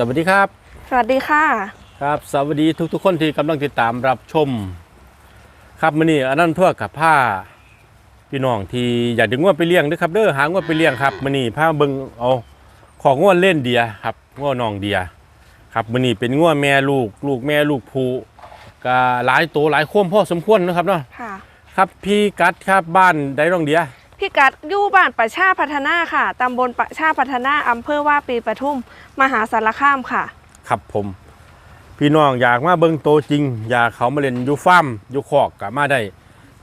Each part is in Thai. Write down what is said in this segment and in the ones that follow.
สวัสดีครับ สวัสดีค่ะ ครับสวัสดีทุกๆ คนที่กำลังติดตามรับชม ครับมื้อนี้อันนั้นทั่วกับผ้าพี่น้องที่อยากดึงว่าไปเลี้ยงเด้อครับเด้อหางว่าไปเลี้ยงครับมื้อนี้พาเบิ่งเอาของงวเล่นเดียครับงวน้องเดีย ครับมื้อนี้เป็นงวแม่ลูก ลูกแม่ลูกผูก็หลายตัวหลายโคมพ่อสมควรนะครับเนาะค่ะ ครับพี่กัดครับบ้านไดน้องเดีย พี่กัดอยู่บ้านประชาพัฒนาค่ะ ตำบลประชาพัฒนาอำเภอว่าปีปทุม มหาสารคามค่ะ ครับผม พี่น้องอยากมาเบิ่งโตวจริง อยากเขามาเล่นอยู่ฟาร์มอยู่คอกก็มาได้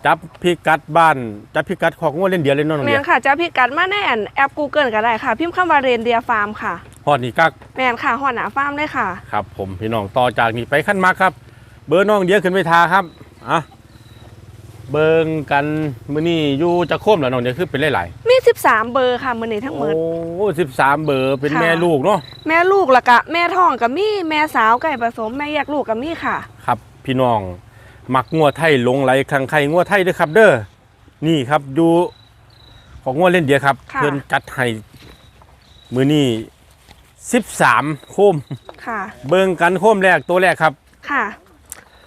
จับพี่กัดบ้านจับพี่กัดคอกงวเล่นเดียวเล่นน้องแมเดียนค่ะจะพี่กัดมาในแอนแอป Google ก็ได้ค่ะ พิมพ์คำว่าเรนเดียฟาร์มค่ะฮอดนี่กักแมนค่ะหอหนาฟาร์มเลยค่ะ ครับผมพี่น้องต่อจากนี้ไปขั้นมากครับ เบอร์น้องเดียขึ้นไปทาครับอะ เบิ่งกันมื้อนี้อยู่จะโค้มแล้วน้องเดียคือเป็นหลายมี 13 เบอร์ค่ะมือนี้ๆทั้งหมโอ้ดสิบสามเบอร์เป็นค่ะ แม่ลูกเนาะ แม่ลูกและกะแม่ท้องกับมีแม่สาวไก่ผสมแม่แยกลูกกับมีค่ะ ครับพี่น้องมักงัวไทยหลงไหลคลังไข่งัวไทยเด้อครับ เด้อนี่ครับอยู่ของงัวเล่นเดียครับค่ะ เพิ่นจัดให้มื้อนี้13 โคม ค่ะ เบิ่งกันโคมแรกตัวแรกครับ ค่ะ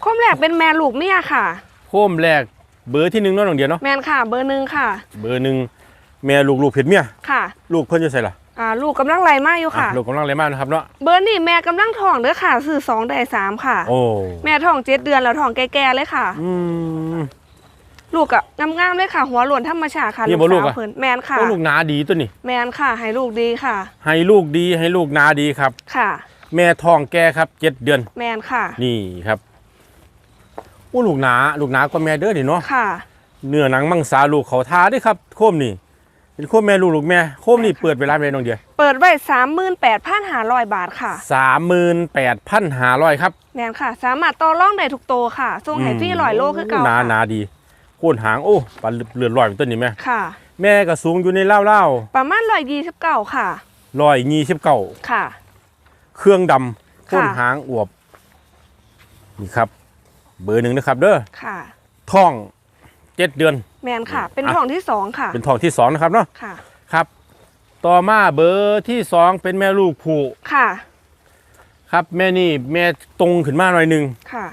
คมแรกเป็นแม่ลูกเมียค่ะ โคมแรก เบอร์ที่หนึ่งเนาะน้องเดียเนาะแมนค่ะ เบอร์หนึ่งค่ะ เบอร์หนึ่งแม่ลูกลูกเพชรเมียค่ะ ลูกเพิ่นจะใส่ล่ะอ่าลูกกำลังไหลมาอยู่อะค่ะลูกกำลังเลยมากนะครับเนาะ เบอร์นี่แม่กำลังท้องเด้อค่ะสื่อสองได้สามค่ะ โอ้แม่ท้องเจ็ดเดือนแล้วท้องแก่ๆเลยค่ะ อืม ลูกอะงามๆเลยค่ะ หัวหลวนธรรมชาติค่ะนี่บ่ลูกสาวอะเพิ่นแมนค่ะ โอ้ลูกหนาดีตัวนี้แมนค่ะ ให้ลูกดีค่ะ ให้ลูกดีให้ลูกหนาดีครับ ค่ะ แม่ท้องแก่ครับเจ็ดเดือน แมนค่ะ นี่ครับ โอ้ลูกหนาลูกหนาก็แม่เด้อนี่เนาะค่ะ เนื้อหนังมังสาลูกเขาทาเด้วยครับโคมนี่เป็นโคมแม่ลูกลูกแม่โคมนี่เปิดเวลาเป็นน้องเดียเปิดไว้สามหมื่นแปดพันห้าร้อยบาทค่ะสามหมื่นแปดพันห้าร้อยครับแมนค่ะ สามารถต่อรองได้ทุกโตวค่ะส่งให้ฟรีร้อยโลคือเก่าหนาหนาค่ะดีโค่นหางโอ้ปลาเลือดลอยเป็นต้นนี่ไหมค่ะ แม่ก็สูงอยู่ในเล่าเล่าประมาณร้อยยี่สิบเก้าค่ะลอยงีสิบเก้าค่ะ เครื่องดำโค่นค่ะหางอวบนี่ครับ เบอร์หนึ่งนะครับเด้อค่ะ ท้องเจ็ดเดือน แมนค่ะ เป็นอะ ท้องที่สองค่ะเป็นท้องที่สองนะครับเนาะค่ะ ครับ ต่อมาเบอร์ที่สองเป็นแม่ลูกผูค่ะครับ แม่นี่แม่ตรงขึ้นมาหน่อยหนึ่งค่ะ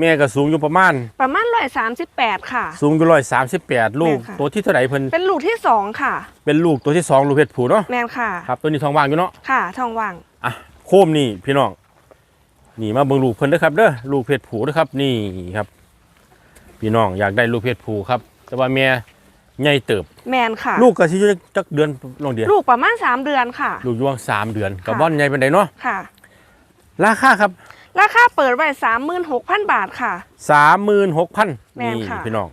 แม่ก็สูงอยู่ประมาณ ประมาณร้อยสามสิบแปดค่ะ สูงอยู่ร้อยสามสิบแปดลูก แม่ค่ะ ตัวที่เท่าไหร่เพิ่นเป็นลูกที่สองค่ะ เป็นลูกตัวที่สองลูกเพชรผูเนาะแมนค่ะครับตัวนี้ท้องว่างอยู่เนาะค่ะทองว่างอะโคมนี่พี่น้อง นี่มาเบิ่งลูกเพิ่นเด้อครับเด้อลูกเพชรผูเด้อครับนี่ครับพี่น้องอยากได้ลูกเพชรผูครับ แต่ว่าแม่ใหญ่เติบ แมนค่ะ ลูกก็สิอยู่จักเดือนลองเดียวลูกประมาณสามเดือนค่ะ ลูกอยู่ว่างสามเดือนกับค่ะบ่อนใหญ่เป็นไดเนาะค่ะ ราคาครับ ราคาเปิดไว้สามหมื่นหกพันบาทค่ะ36,000แม่นนี่ค่ะ พี่น้อง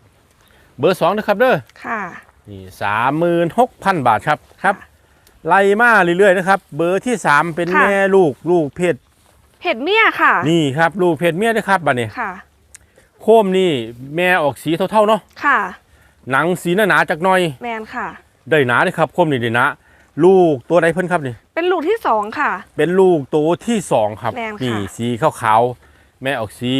เบอร์สองนะครับเด้อค่ะ นี่36,000บาทครับครับ ไล่มาเรื่อยๆนะครับ เบอร์ที่สามเป็นค่ะ แม่ลูกลูกเพชร เห็ดเมียค่ะ นี่ครับลูกเพชรเมียเด้อครับบัดนี้ค่ะ โคมนี่แม่ออกสีเท่าๆเนาะค่ะ หนังสีหนาๆจักหน่อย แมนค่ะ ได้หนาเลยครับคมนี่ได้หนะลูกตัวใดเพิ่นครับนี่ เป็นลูกที่สองค่ะ เป็นลูกตัวที่สองครับแม่นค่ะ นี่สีขาวๆแม่ออกสี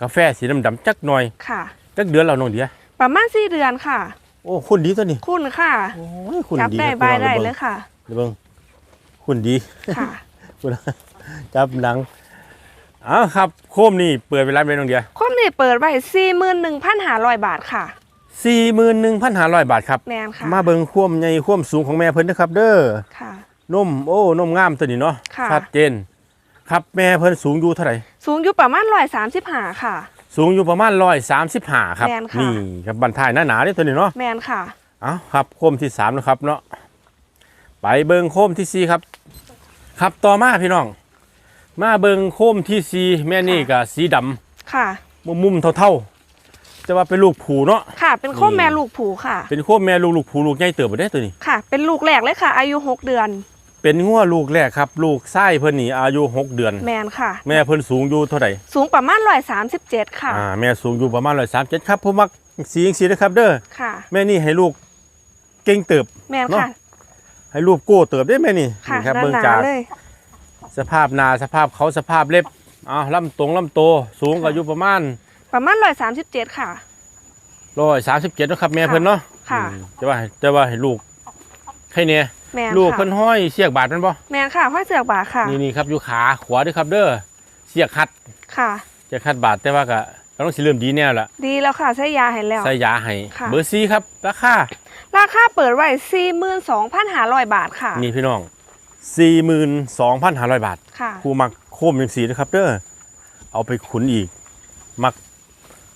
กาแฟสีดำๆจักหน่อยค่ะ จักเดือนแล้วน้องเดียประมาณสี่เดือนค่ะ โอ้คุณดีตัวนี้คุณค่ะโอ้ยคุณจับดีได้ครับบายพี่น้ได้องเลยค่ะ เดี๋ยวเบิ่งคุณดี ค่ะ คุณจับหนัง อ้าวครับโคมนี่เปิดเวลาเป็นน้องเดียคมนี่เปิดไว้สี่หมื่นหนึ่งพันห้าร้อยบาทค่ะ41,500บาทครับ แมนค่ะมาเบิ่งความใหญ่ความสูงของแม่เพิ่นนะครับ เด้อค่ะ นมโอ้นมงามตัวนี้เนาะค่ะ ชัดเจน ครับแม่เพิ่นสูงอยู่เท่าไหร่ สูงอยู่ประมาณร้อยสามสิบห้าค่ะ สูงอยู่ประมาณร้อยสามสิบห้าครับ แม่นค่ะ นี่ครับบันทายหน้าหนาๆนี่ตัวนี้เนาะแมนค่ะ เอาครับโคมที่สามนะครับเนาะไปเบิงโคมที่สี่ครับ ครับต่อมาพี่น้อง มาเบิงโคมที่สี่แม่นี่กับสีดค่ะำมุมๆเท่าๆจะว่าเป็นลูกผูเนาะ ค่ะ เป็นโคมนี่ แม่ลูกผูค่ะ เป็นโคมแม่ลูกลูกผูลูกใหญ่เติบไปได้ตัวนี้ ค่ะ เป็นลูกแรกเลยค่ะ อายุหกเดือน เป็นงัวลูกแรกครับ ลูกไส้เพิ่นนี่อายุหกเดือน แมนค่ะ แม่เพิ่นสูงอยู่เท่าไหร่สูงประมาณร้อยสามสิบเจ็ดค่ะ อ่าแม่สูงอยู่ประมาณร้อยสามเจ็ดครับผมมักสีอย่างสีนะครับเด้อค่ะ แม่นี่ให้ลูกเก่งเติบ แมนเนาะ ค่ะ ให้ลูกโก้เติบได้ไหมนี่ค่ะนี่ครับหเบื้องนาจากๆเลย สภาพหนาสภาพเขาสภาพเล็บอ่าลำตรงลำโตสูงก็อยู่ประมาณประมาณร้อยสามสิบเจ็ดค่ะ ร้อยสามสิบเจ็ดนาะครับแม่เพิ่นเนาะค่ะ อืมจะว่าจะว่าให้ลูกให้เนี่ยแม่นลูกค่ะเพิ่นห้อยเสียกบาดแมันบ่แมนค่ะห้อยเสือกบาทค่ะนี่นี่ครับอยู่ขาขวาด้วยครับเด้อเสียกคัดค่ะ เสียกคัดบาดแต่ว่าก็ต้องสิเริ่มดีแน่ละดีแล้วค่ะใช้ยาให้แล้ว ใส่ยาให้ค่ะ เบอร์ซีครับราคาราคาเปิดไว้สี่หมื่นสองพันห้าร้อยบาทค่ะ นี่พี่น้อง 42,500 บาทค่ะผู้มักโคมจังสีนะครับเด้อเอาไปขุนอีก มัก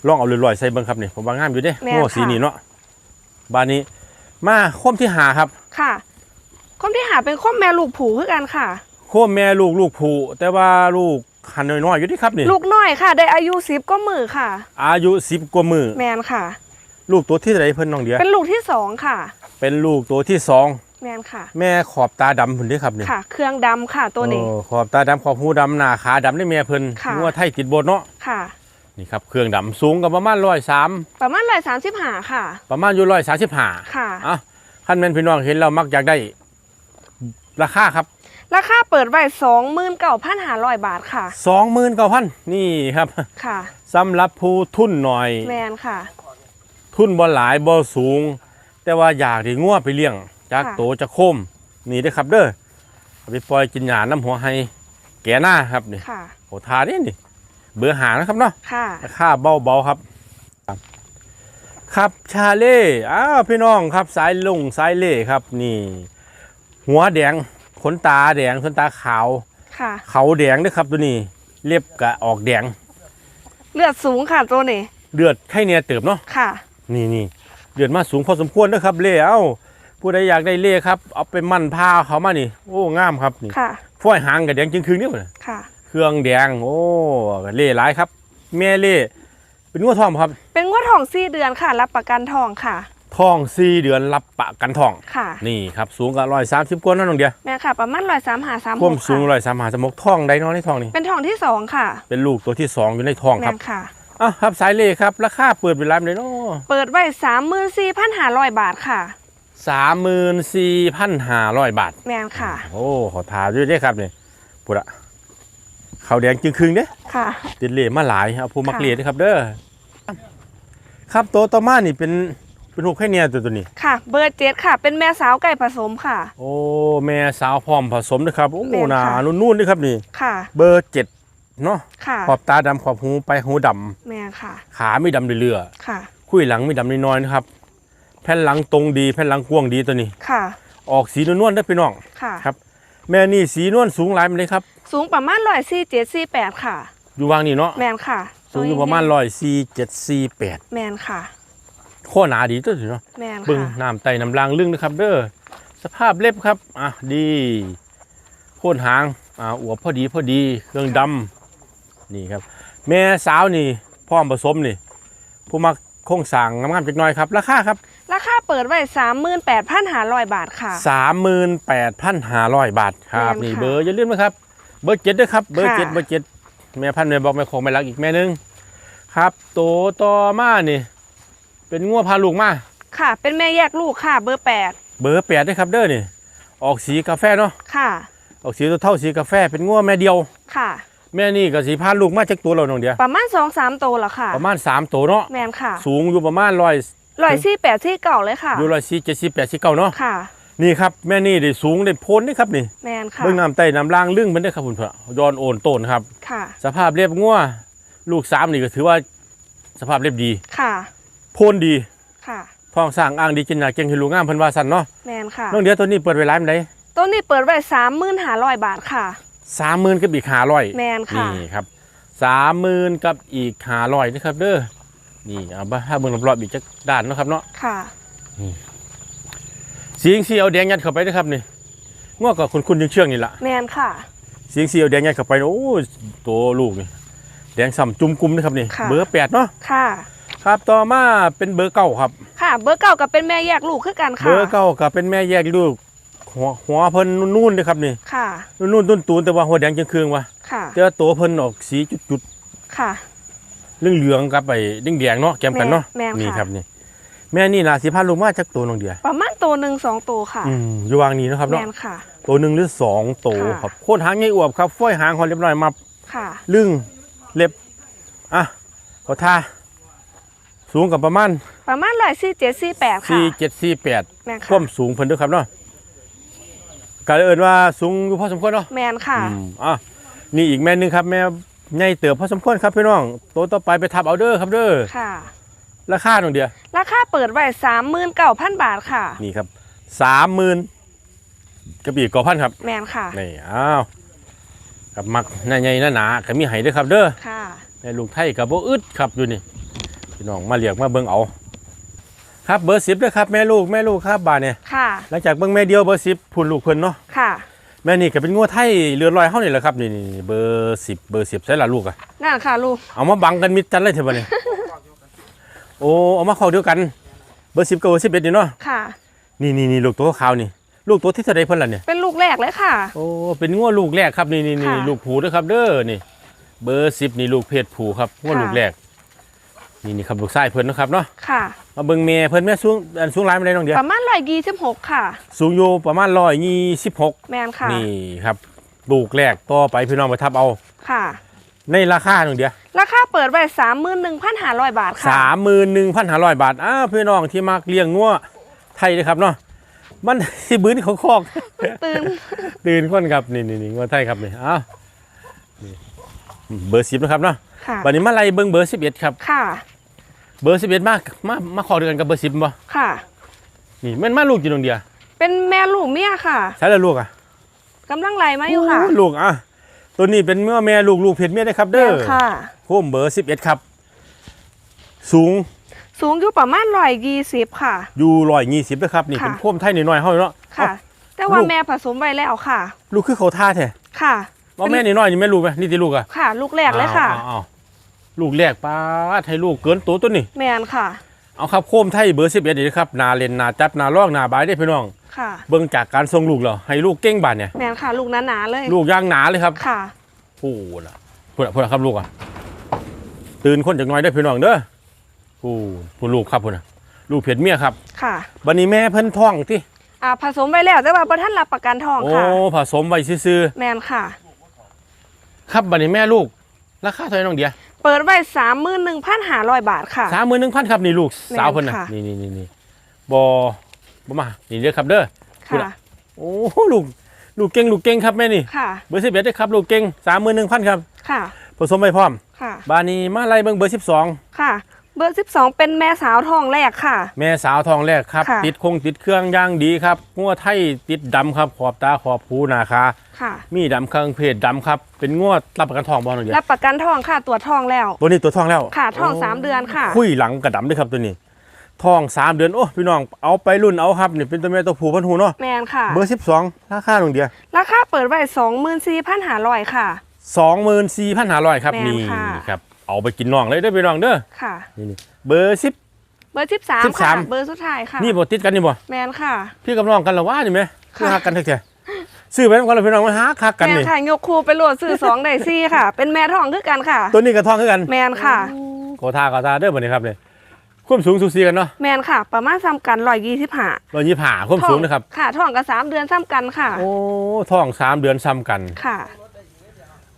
ลองเอาลอยๆใส่เบิ่งครับนี่ผมว่างามอยู่เด้แม่นโง่ค่ะ สีนี้เนาะบานนี้ มาโคมที่หาครับ ค่ะคมที่หาเป็นคมแม่ลูกผูคือกันค่ะ โคมแม่ลูกลูกผู้แต่ว่าลูกหันน้อยๆอยู่ที่ครับนี่ ลูกน้อยค่ะ ได้อายุสิบก็มือค่ะ อายุ10กว่ามือแมนค่ะ ลูกตัวที่ไหนเพิ่นน้องเดีย เป็นลูกที่สองค่ะ เป็นลูกตัวที่สอง แมนค่ะ แม่ขอบตาดำเพิ่นเด้ครับนี่ค่ะ เครื่องดำค่ะตัวนี้ โอ้ขอบตาดำขอบหูดำหน้าขาดำได้แม่เพิ่นค่ะ งัวไทยติดโบดเนาะค่ะ นี่ครับเครื่องดำสูงกับประมาณ103ประมาณร้อยสามสิบหาค่ะ ประมาณอยู่135ค่ะ อะคันแม่นพี่น้องเห็นเรามักอยากได้ ราคาครับ ราคาเปิดไว้สองหมื่นเก้าพันห้าร้อยบาทค่ะ 29,000นี่ครับค่ะ สำหรับผู้ทุนหน่อย แมนค่ะ ทุนบ่หลายบ่สูง แต่ว่าอยากได้งัวไปเลี้ยง จากค่ะ โตจะโคมนี่เด้อครับเด้อเอาไปปล่อยกินหญ้าน้ำหัวให้แก่หน้าครับนี่ค่ะ โหทานี่นี่ เบอร์หานะครับเนาะ ค่ะ ราคาเบาๆครับ ครับชาเล่อ้าวพี่น้องครับสายลุงสายเล่ครับนี่ หัวแดงขนตาแดงขนตาขาว ค่ะ เขาแดงด้วยครับตัวนี้เล็บกะออกแดง เลือดสูงค่ะตัวนี้ เลือดไข้เนี่ยเติบเนาะค่ะ นี่นี่เดือดมาสูงพอสมควรนะครับเล่เอ้า ผู้ใดอยากได้เล่ครับ เอาไปมั่นผ้าเขามานี่ โอ้งามครับนี่ค่ะฝ้อยหางกับแดงจึงคืนนี่หมดค่ะ เครื่องแดง โอ้เล่หลายครับ แม่เล่เป็นงัวทองบ่ครับ เป็นงวดทองสี่เดือนค่ะ รับประกันทองค่ะทองสี่เดือนรับปะกันทองค่ะนี่ครับสูงกับร้อยสามสิบกว่านั่นองเดียวแม่ค่ะประมาณร้อยสามหาสามหพ่วมกสูงค่ะร้อยสามหาสมกทองไดเน้อยในทองนี่เป็นทองที่สองค่ะ เป็นลูกตัวที่สองอยู่ในทองแม่ครับนค่ะอะครับสายเล่ครับราคาเปิดเป็นร้านเลยเนาะเปิดไว้สามหมื่นสี่พันห้าร้อยบาทค่ะ สามหมื่นสี่พันห้าร้อยบาท แม่นค่ะ โอ้ขอทาด้วยเด้ครับนี่ปุระขาวแดงจึงครึ่งเด้ค่ะ ติดเหล่มาหลายเอาผู้มักค่ะเหล่เด้อครับเด้อครับตัวต่อมานี่เป็นเป็นหูกไข่เนี่ยตัวตัวนี้ ค่ะ เบอร์เจ็ดค่ะ เป็นแม่สาวไก่ผสมค่ะ โอ้แม่สาวพร้อมผสมนะครับโอ้แม่นหนาค่ะนุ่นๆด้วยครับนี่ค่ะ เบอร์เจ็ดเนาะค่ะขอบตาดำขอบหูไปหูดำแม่ค่ะ ขาไม่ดำเรื่อยค่ะๆคุยหลังไม่ดำน้อยๆนะครับ แผ่นหลังตรงดีแผ่นหลังกว้างดีตัวนี้ ค่ะ ออกสีนวลๆได้อพี่น้องค่ะ ครับ แม่นี่สีนวลสูงหลายมันเลยครับ สูงประมาณร้อยสี่เจ็ดสี่แปดค่ะ อยู่วางนี่เนาะแมนค่ะสูงอยู่ประมาณร้อยสี่เจ็ดสี่แปดแมนค่ะข้อหนาดีตัวนี้เนาะแมนเบึงค่ะน้ำไตน้ำลางลึ่งนะครับ เด้อสภาพเล็บครับอะดีโค่นหางอ่าอวบพอดีพอดีเครื่องดำนี่ครับ แม่สาวนี่พร้อมผสมนี่ ผู้มักโครงสั่งงามๆจักหน่อยครับราคาครับราคา เปิดไว้สามหมื่นแปดพันห้าร้อยบาทค่ะ38,500บาทครับแม่นค่ะนี่เบอร์อย่าลืมนะครับ เบอร์เจ็ดด้วยครับเบอร์ค่ะเจ็ดเบอร์เจ็ดแม่พันธุ์แม่บอกแม่คงแม่รักอีกแม่หนึงครับโตต่อมานี่ เป็นงัวพาลูกมาค่ะ เป็นแม่แยกลูกค่ะ เบอร์แปดเบอร์แปดด้วยครับเด้อนี่ ออกสีกาแฟเนาะค่ะ ออกสีตัวเท่าสีกาแฟเป็นงัวแม่เดียวค่ะแม่นี่ก็สีพาลูกมาจากตัวเราหน่องเดียวประมาณสองสามโตวแล้วค่ะ ประมาณ3ตัวเนาะแมนค่ะ สูงอยู่ประมาณร้อย ร้อยสี่แปดที่เก่าเลยค่ะอยู่ร้อยสี่เจ็ดสิบแปดสิบเก้าเนาะค่ะ นี่ครับแม่นี่ได้สูงได้โพ้นนี่ครับนี่แมนค่ะเบื้องน้ำไตน้ำล่างลึ่งมันได้อครับคุณพระยอนโอนโตนครับ ค่ะ สภาพเรียบงัวลูกสามนี่ก็ถือว่าสภาพเรียบดีค่ะโพ้นดีค่ะท้องสร้างอ่างดีกินหนาเก่งให้ลูกงามเพิ่นว่าสั่นเนาะแมนค่ะน้องเดียวตัวนี้เปิดไว้ร้านไหนต้นนี้เปิดไว้สามหมื่นห้าร้อยบาทค่ะสามหมื่นกับอีกห้าร้อยแมนค่ะนี่ครับสามหมื่นกับอีกห้าร้อยนะครับเด้อ นี่เอาบ้าถ้าเบิ่งรอบๆอีกจักด้านเนาะครับเนาะค่ะสีงสีเอาแดงยัดเข้าไปนะครับนี่ง้อกับคุณคุณยังเชื่องนี่ละแมนค่ะสีงสีเอาแดงยัดเข้าไปโอ้ยตัวลูกนี่แดงส่ำจุ่มกุมนะครับนี่ค่ะ เบอร์แปดเนาะค่ะ ครับต่อมาเป็นเบอร์เก้าครับ ค่ะ เบอร์เก่ากับเป็นแม่แยกลูกคือกันค่ะเบอร์เก้าก็เป็นแม่แยกลูกหัวหัวเพิ่นนุ่นๆเลยครับนี่ค่ะ นุ่นๆต้นตูนแต่ว่าหัวแดงจังคืองวะค่ะแต่ว่าตัวเพิ่นออกสีจุดค่ะ ๆเหลืองๆกับไปแดงๆเนาะแกมกันเนาะแม่นค่ะ นี่ครับนี่แม่นี่น่าสิพาลูกมาจากตัวน้องเดียประมาณตัวหนึ่งสองตัวค่ะอืมอยู่วางนี้เนาะครับแมเนาะนค่ะ ตัวหนึ่งหรือสองตัวค่ะ ครับโคตรหางไงอวบครับฝ้อยหางหอนเรียบร้อยมาค่ะลึงเล็บอะขอท่าสูงกับประมาณประมาณร้อยสี่เจ็ดสี่แปดค่ะ4 7 4 8แม่นควาค่ะมสูงเพิ่นเด้วยครับเนาะก็เอิ้นว่าสูงอยู่พอสมควรเนาะ แมนค่ะ อืมอะนี่อีกแม่หนึงครับ แม่ ใหญ่เติบพอสมควรครับพี่น้องตัวต่อไปไปทับเอาเด้อครับเด้อค่ะ ราคาตรงเดียวราคาเปิดไว้สามหมื่นเก้าพันบาทค่ะ นี่ครับสามหมื่นกระบี่กอพันครับแมนค่ะนี่อ้าวกับมักใหญ่ๆหนาๆก็มีให้เด้อครับเด้อค่ะในลูกไทยกับโบอึดครับอยู่นี่พี่น้องมาเรียกมาเบิ่งเอา ครับเบอร์สิบด้วยครับแม่ลูกแม่ลูกครับบาทเนี่ยค่ะ หลังจากเบิ่งแม่เดียวเบอร์สิบพูนลูกเพิ่นเนาะค่ะ แม่นี่ก็เป็นงัวไทยเรือนลอยเฮานี่แหละครับนี่นี่เบอร์สิบเบอร์สิบใช่ละลูกอะนั่นค่ะลูก เอามาบังกันมิดจันเลยเถอะบัดนี้โอ้เอามาเข้าเดียวกัน เบอร์สิบกับเบอร์สิบเอ็ดนี่เนาะค่ะ นี่นี่นี่ลูกตัวขาวนี่ ลูกตัวที่เท่าใดเพิ่นล่ะเนี่ยเป็นลูกแรกเลยค่ะ โอ้เป็นงัวลูกแรกครับนี่นี่นี่ค่ะ ลูกผูเด้อครับ เด้อนี่ เบอร์สิบนี่ลูกเพศผูครับงัวค่ะลูกแรก นี่นี่ครับลูกชายเพิ่นเนาะครับเนาะค่ะ มาเบิ่งแม่เพิ่นแม่สูงอันสูงหลายมาได้น้องเดียวประมาณร้อยยี่สิบหกค่ะ สูงอยู่ประมาณร้อยยี่สิบหกแมนค่ะ นี่ครับลูกแรกต่อไปพี่น้องไปทับเอา ค่ะ ในราคาน้องเดียวราคาเปิดไว้สามหมื่นหนึ่งพันห้าร้อยบาทค่ะสามหมื่นหนึ่งพันห้าร้อยบาทอ้าวพี่น้องที่มักเลี้ยงงัวไทยนะครับเนาะมันสิบื้นของคอก ตื่น ตื่นคนครับนี่นี่นี่งัวไทยครับนี่อ้าวนี่เบอร์สิบนะครับเนาะค่ะ วันนี้มาไล่เบิ่งเบอร์สิบเอ็ดครับ ค่ะเบอร์สิบเอ็ดมากมามาขอเดียวกันกับเบอร์สิบบ่ค่ะ นี่มันมาลูกกี่ดวงเดียวเป็นแม่ลูกเมียค่ะใช่แล้วลูกอะกำลังไหลมาอยู่ค่ะ โลูกอะตัวนี้เป็นเมื่อแม่ลูกลูกเพชรเมียได้ครับแมเด้อนค่ะโคมเบอร์สิบเอ็ดครับ สูงสูงอยู่ประมาณร้อยยี่สิบค่ะ อยู่ร้อยยี่สิบนะครับนี่ค่ะ เป็นโคมไทยน้อยๆเฮาเนาะค่ะ เอ้า แต่ว่าลูก แม่ผสมไว้แล้วค่ะ ลูกคือเขาท่าแท้ค่ะว่าแม่นี่น้อยนี่แม่ลูกไหมนี่ที่ลูกอะค่ะ ลูกแรกเลยค่ะ อ้าวอ้าว ลูกแรกป้าดให้ลูกเกินตัวตัวนี้แมนค่ะ เอาครับโคมไทยเบอร์สิบเอ็ดนี่นะครับนาเลนนาจับนาลอกนาบายได้พี่น้อง ค่ะ เบิ่งจากการทรงลูกเหรอให้ลูกเก้งบาดเนี่ยแมนค่ะ ลูกหนาๆเลย ลูกย่างหนาเลยครับค่ะพูดละพูดละพูดละครับลูกอะตื่นคนจากหน้อยได้อพี่น้องเด้อพูดพูดลูกครับพูดนะลูกเผ็ดเมียครับ ค่ะบันนี้แม่เพิ่นท้องที่อ่าผสมไว้แล้วแต่ว่าประท่านรับประกันทองโอ้ค่ะผสมไว้ซื่อแมนค่ะๆครับบันนี้แม่ลูกราคาเท่าไหร่น้องเดีย เปิดไว้สามหมื่นหนึ่งพันห้าร้อยบาทค่ะ สามหมื่นหนึ่งพันครับนี่ลูกแม่นสาวเพิ่นนะค่ะ นี่นี่นี่นี่บอบมานี่เด้อครับเด้อพูดค่ะ อะ โอ้ลูกลูกเก่งลูกเก่งครับแม่นี่ค่ะ เบอร์สิบเอ็ดได้อครับลูกเก่งสามหมื่นหนึ่งพันครับค่ะ ผสมไปพร้อมค่ะ บานี้มาไล่เบิ่งเบอร์สิบสองค่ะ เบอร์สิบสองเป็นแม่สาวทองแรกค่ะ แม่สาวทองแรกครับ ค่ะ ติดคงติดเครื่องย่างดีครับงัวไทยติดดำครับขอบตาขอบหูหนาคาค่ะ มีดำเครื่องเพศดำครับ เป็นงวดรับประกันทองบอลหนึ่งเดียวรับประกันทองค่ะตัวจทองแล้ว ตัวนี้ตัวทองแล้วค่ะทองสามเดือนค่ะ คุยหลังกระดำด้วยครับตัวนี้ทองสามเดือนโอ้พี่น้องเอาไปรุ่นเอาครับนี่เป็นตัวแม่ตัวผู้พันหูเนาะแมนค่ะ เบอร์สิบสองราคาหนึ่งเดียวราคาเปิดไว้สองหมื่นสี่พันห้าร้อยค่ะ สองหมื่นสี่พันห้าร้อยครับแม่นนี่ค่ะ ครับ เอาไปกินน่องเลยเด้อพี่น้องเด้อค่ะ นี่นี่เบอร์สิบ เบอร์สิบสาม13ค่ะเบอร์สุดท้ายค่ะนี่บติดกันนี่บ่แมนค่ะ พี่กับน้องกันเหรอว่านี่ไหมคือค่ะหักกันแท้ๆซื้อไปน้ำกันเลยพี่น้องมาหาคักกันแมนนี่ ค่ะยกคูไปโหลดซื้อสองได้ซี่ค่ะ เป็นแม่ทองคือกันค่ะ ตัวนี้กับทองคือกันแมนค่ะขอทาขอทาเด้อบัดนี้ครับเลยความสูงสูสีกันเนาะแมนค่ะ ประมาณซ้ำกันร้อยยี่สิบห้าร้อยยี่ห้าความสูงนะครับ ค่ะทองกับสามเดือนซ้ำกันค่ะ โอ้ท้องสามเดือนซ้ำกัน ค่ะ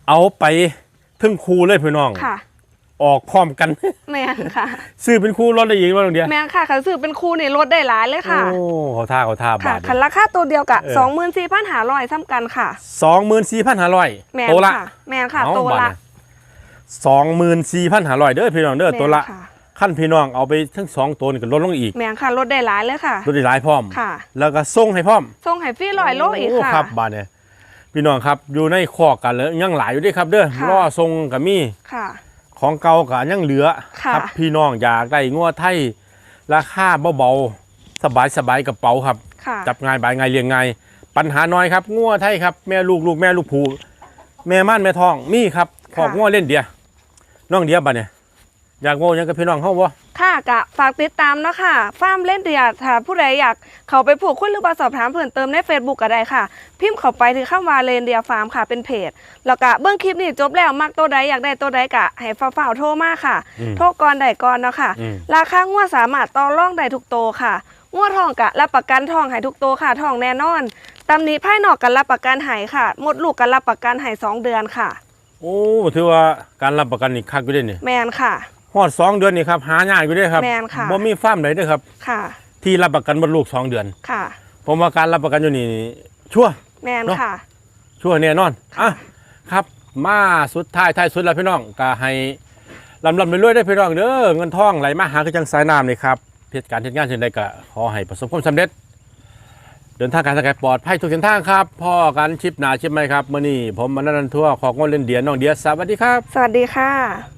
เอาไปทึ่งครูเลยพี่น้อง ค่ะ ออกพร้อมกัน แมนค่ะ ซื้อเป็นครูรถได้อีกว่าตรงเดียวแมนค่ะขันซื้อเป็นคู่นี่ลดได้หลายเลยค่ะโอ้ขอทาขอทาค่ะบาทขันราคาตัวเดียวกับเออ สองหมื่นสี่พันหาร้อยซ้ำกันค่ะสองหมื่นสี่พันห้าร้อยแมนตัวละค่ะแมนค่ะเอาตัวบาทละสองหมื่นสี่พันห้าร้อยเด้อพี่น้องเด้อแม่นตัวละค่ะขั้นพี่น้องเอาไปทั้งสองตัวนี่ก็ลดลงอีกแมนค่ะลดได้หลายเลยค่ะ ลดได้หลายพร้อม ค่ะ แล้วก็ส่งให้พร้อมส่งให้ฟรีร้อยโลอีกโอ้ค่ะครับบาทเนี่ยพี่น้องครับอยู่ในคอกกันแล้วยังหลายอยู่เด้วยครับเด้อค่ะ ล่อทรงกับมีค่ะ ของเก่ากับยังเหลือค่ะ ครับพี่น้องอยากได้งัวไทยราคาเบาๆสบายสบายๆกระเป๋าครับ ค่ะ จับง่ายบายง่ายเลี้ยงง่ายปัญหาน้อยครับงัวไทยครับแม่ลูกลูกแม่ลูกผูแม่ม่านแม่ทองมีครับขอบงัวเล่นเดียน้องเดียบัดเนี่ย อยากโง่ยังกับพี่น้องเขาบ่ค่ะกะฝากติดตามเนาะค่ะฟาร์มเล่นเดียถ้าผู้ใดอยากเขาไปผูกคุยหรือมาสอบถามเพิ่มเติมใน Facebook ก็ได้ค่ะ พิมพ์เข้าไปที่คำว่าเลนเดียฟาร์มค่ะเป็นเพจ แล้วก็เบื้องคลิปนี้จบแล้วมักตัวใดอยากได้ตัวใดกะให้ฟ้าวๆโทรมาค่ะอืมโทรก่อนได้ก่อนเนาะค่ะอืมราคางวดสามารถต่อรองได้ทุกโตวค่ะงวดทองกะรับประกันทองให้ทุกโตวค่ะทองแน่นอนตำหนี้ภายนอกกันรับประกันใหายค่ะ หมดลูกกันรับประกันใหายสองเดือนค่ะ โอ้ถือว่าการรับประกันนี่คักอยู่เด้นี่แมนค่ะ ฮอดสองเดือนนี่ครับหายากอยู่เด้ครับแม่นค่ะ บ่มีฟาร์มไหนเด้อครับ ค่ะ ที่รับประกันบนลูกสองเดือน ค่ะ ผมว่าการรับประกันอยู่นี่ชัวร์ แมนเนาะค่ะ ชั่วร์แน่นอนค่ะอะครับ มาสุดท้ายท้ายสุดแล้วพี่น้องก็ให้ลำลำไปรวยๆได้อพี่น้องเด้อเงินทองไหลมาหาคือจังสายน้ำนี่ครับเหตุการณ์เหตุงานเช่นใดก็ขอให้ประสบความสำเร็จ เดินทางการสกายปลอดภัยทุกเส้นทางครับพ่อกันชิปหนาชิปไหมครับมื่อนี้ผมมนันทัวร์ของงนเล่นเดียน้องเดียสวัสดีครับ สวัสดีค่ะ